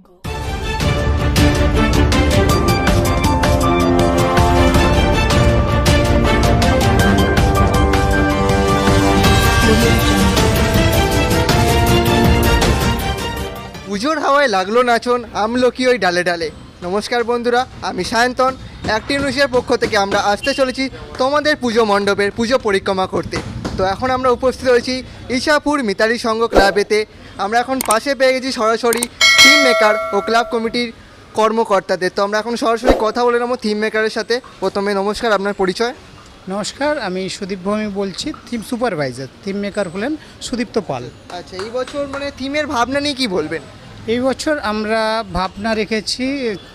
পুজোর হাওয়ায় লাগল নাচন আমলকি ওই ডালে ডালে। নমস্কার বন্ধুরা, আমি সায়ন্তন। একটি নিউজের পক্ষ থেকে আমরা আসতে চলেছি তোমাদের পুজো মণ্ডপের পুজো পরিক্রমা করতে। তো এখন আমরা উপস্থিত হয়েছি ঈশাপুর মিতালি সংঘ ক্লাবেতে। আমরা এখন পাশে পেয়ে গেছি সরাসরি থিম মেকার ও ক্লাব কমিটির কর্মকর্তাদের। তো আমরা এখন সরাসরি কথা বলে নেব থিম মেকারের সাথে। প্রথমে নমস্কার আপনার পরিচয়। নমস্কার আমি সুদীপ ভৌমি বলছি থিম সুপারভাইজার থিম মেকার হলেন সুদীপ্ত পাল। আচ্ছা এই বছর মানে থিমের ভাবনা নিয়ে কি বলবেন? এই বছর আমরা ভাবনা রেখেছি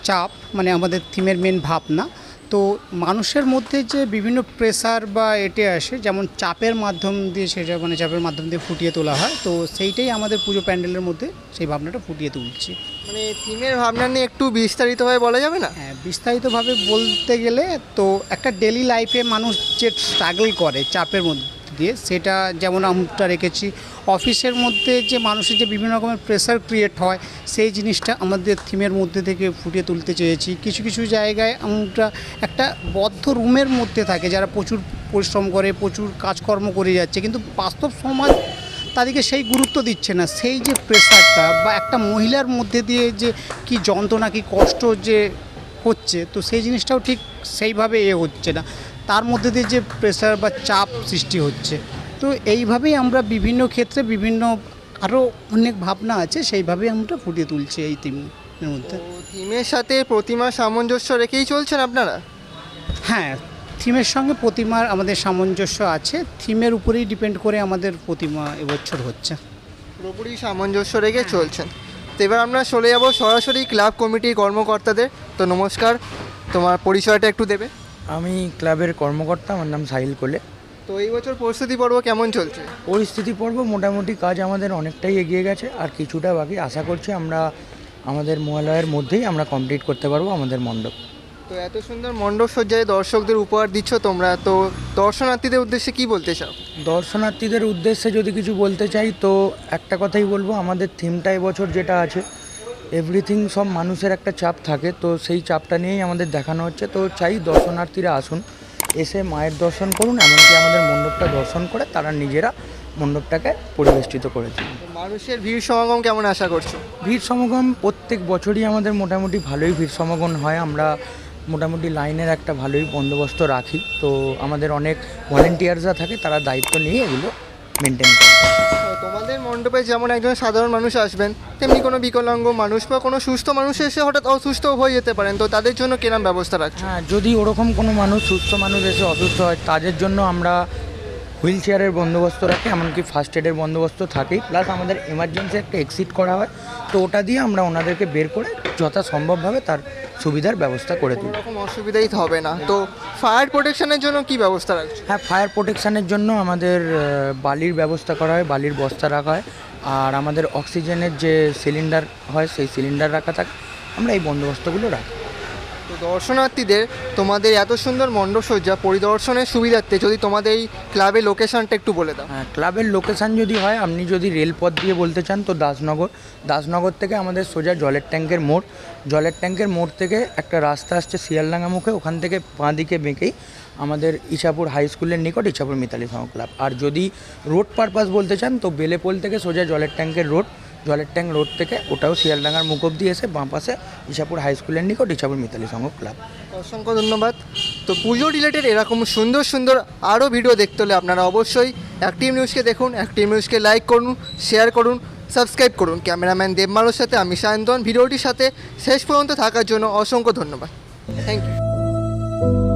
চাপ মানে আমাদের থিমের মেন ভাবনা। তো মানুষের মধ্যে যে বিভিন্ন প্রেসার বা এটে আসে যেমন চাপের মাধ্যম দিয়ে সেটা মানে চাপের মাধ্যম দিয়ে ফুটিয়ে তোলা হয় তো সেইটাই আমাদের পুজো প্যান্ডেলের মধ্যে সেই ভাবনাটা ফুটিয়ে তুলছি। মানে থিমের ভাবনা নিয়ে একটু বিস্তারিতভাবে বলা যাবে না? হ্যাঁ বিস্তারিতভাবে বলতে গেলে তো একটা ডেলি লাইফে মানুষ যে স্ট্রাগল করে চাপের মধ্যে দিয়ে সেটা যেমন আমরা রেখেছি। অফিসের মধ্যে যে মানুষের যে বিভিন্ন রকমের প্রেসার ক্রিয়েট হয়, সেই জিনিসটা আমাদের থিমের মধ্যে থেকে ফুটিয়ে তুলতে চেয়েছি। কিছু কিছু জায়গায় আমরা একটা বদ্ধ রুমের মধ্যে থাকে, যারা প্রচুর পরিশ্রম করে, প্রচুর কাজকর্ম করে যাচ্ছে, কিন্তু বাস্তব সমাজ তাদেরকে সেই গুরুত্ব দিচ্ছে না। সেই যে প্রেশারটা বা একটা মহিলার মধ্যে দিয়ে যে কি যন্ত্রণা, কি কষ্ট যে হচ্ছে, তো সেই জিনিসটাও ঠিক সেইভাবে এ হচ্ছে না। তার মধ্যে দিয়ে যে প্রেশার বা চাপ সৃষ্টি হচ্ছে। তো এইভাবেই আমরা বিভিন্ন ক্ষেত্রে বিভিন্ন আরও অনেক ভাবনা আছে সেইভাবেই আমরা ফুটিয়ে তুলছি এই তিনের মধ্যে। থিমের সাথে প্রতিমা সামঞ্জস্য রেখেই চলছেন আপনারা? হ্যাঁ থিমের সঙ্গে প্রতিমার আমাদের সামঞ্জস্য আছে। থিমের উপরেই ডিপেন্ড করে আমাদের প্রতিমা এবছর হচ্ছে। পুরোপুরি সামঞ্জস্য রেখে চলছেন। তো এবার আমরা চলে যাব সরাসরি ক্লাব কমিটির কর্মকর্তাদের। তো নমস্কার তোমার পরিচয়টা একটু দেবে। আমি ক্লাবের কর্মকর্তা আমার নাম সাহিল কোলে। তো এই বছর প্রস্তুতি পর্ব কেমন চলছে? পরিস্থিতি পর্ব মোটামুটি কাজ আমাদের অনেকটাই এগিয়ে গেছে আর কিছুটা বাকি আশা করছি আমরা আমাদের মহালয়ের মধ্যেই আমরা কমপ্লিট করতে পারব আমাদের মণ্ডপ। তো এত সুন্দর মণ্ডপ সজ্জায় দর্শকদের উপহার দিচ্ছ তোমরা তো দর্শনার্থীদের উদ্দেশ্যে কি বলতে চাও? দর্শনার্থীদের উদ্দেশ্যে যদি কিছু বলতে চাই তো একটা কথাই বলব আমাদের থিমটা এবছর যেটা আছে এভরিথিং সব মানুষের একটা চাপ থাকে তো সেই চাপটা নিয়েই আমাদের দেখানো হচ্ছে। তো চাই দর্শনার্থীরা আসুন এসে মায়ের দর্শন করুন এমনকি আমাদের মণ্ডপটা দর্শন করে তারা নিজেরা মণ্ডপটাকে পরিবেষ্টিত করে তুলুন। মানুষের ভিড় সমাগম কেমন আশা করছ? ভিড় সমাগম প্রত্যেক বছরই আমাদের মোটামুটি ভালোই ভিড় সমাগম হয়। আমরা মোটামুটি লাইনের একটা ভালোই বন্দোবস্ত রাখি। তো আমাদের অনেক ভলেন্টিয়ার্সরা থাকে তারা দায়িত্ব নিয়ে এগুলো মেনটেন তোমাদের মণ্ডপে যেমন একজন সাধারণ মানুষ আসবেন তেমনি কোনো বিকলাঙ্গ মানুষ বা কোনো সুস্থ মানুষ এসে হঠাৎ অসুস্থ হয়ে যেতে পারেন। তো তাদের জন্য কেরাম ব্যবস্থা রাখছে? হ্যাঁ যদি ওরকম কোনো মানুষ সুস্থ মানুষ এসে অসুস্থ হয় তাদের জন্য আমরা হুইল চেয়ারের বন্দোবস্ত রাখি এমনকি ফার্স্ট এডের বন্দোবস্ত থাকেই। প্লাস আমাদের এমার্জেন্সি একটা এক্সিট করা হয় তো ওটা দিয়ে আমরা ওনাদেরকে বের করে যথাসম্ভবভাবে তার সুবিধার ব্যবস্থা করে কোনো তুলি রকম অসুবিধাই হবে না। তো ফায়ার প্রোটেকশনের জন্য কি ব্যবস্থা রাখছে? হ্যাঁ ফায়ার প্রোটেকশানের জন্য আমাদের বালির ব্যবস্থা করা হয় বালির বস্তা রাখা হয়। আর আমাদের অক্সিজেনের যে সিলিন্ডার হয় সেই সিলিন্ডার রাখা থাকে। আমরা এই বন্দোবস্তগুলো রাখি। দর্শনার্থীদের তোমাদের এত সুন্দর মণ্ডপ সজ্জা পরিদর্শনের সুবিধার্থে যদি তোমাদের এই ক্লাবের লোকেশনটা একটু বলে দাও। হ্যাঁ ক্লাবের লোকেশান যদি হয়, আপনি যদি রেলপথ দিয়ে বলতে চান, তো দাসনগর। দাসনগর থেকে আমাদের সোজা জলের ট্যাঙ্কের মোড়। জলের ট্যাঙ্কের মোড় থেকে একটা রাস্তা আসছে শিয়ালডাঙ্গা মুখে, ওখান থেকে বাঁ দিকে বেঁকেই আমাদের ইছাপুর হাই স্কুলের নিকট ইছাপুর মিতালি সংঘ ক্লাব আর যদি রোড পারপাস বলতে চান, তো বেলেপোল থেকে সোজা জলের ট্যাঙ্কের রোড জলের ট্যাঙ্ক রোড থেকে ওটাও শিয়ালডাঙ্গার মুখ অব্দি এসে বাঁ পাশে ইছাপুর হাই স্কুলের নিকট ইছাপুর মিতালি সংঘ ক্লাব। অসংখ্য ধন্যবাদ। তো পুজো রিলেটেড এরকম সুন্দর সুন্দর আরও ভিডিও দেখতে হলে আপনারা অবশ্যই অ্যাক্টিভ নিউজকে দেখুন, অ্যাক্টিভ নিউজকে লাইক করুন, শেয়ার করুন, সাবস্ক্রাইব করুন। ক্যামেরাম্যান দেবমালোর সাথে আমি সায়ন্তন। ভিডিওটির সাথে শেষ পর্যন্ত থাকার জন্য অসংখ্য ধন্যবাদ। Thank you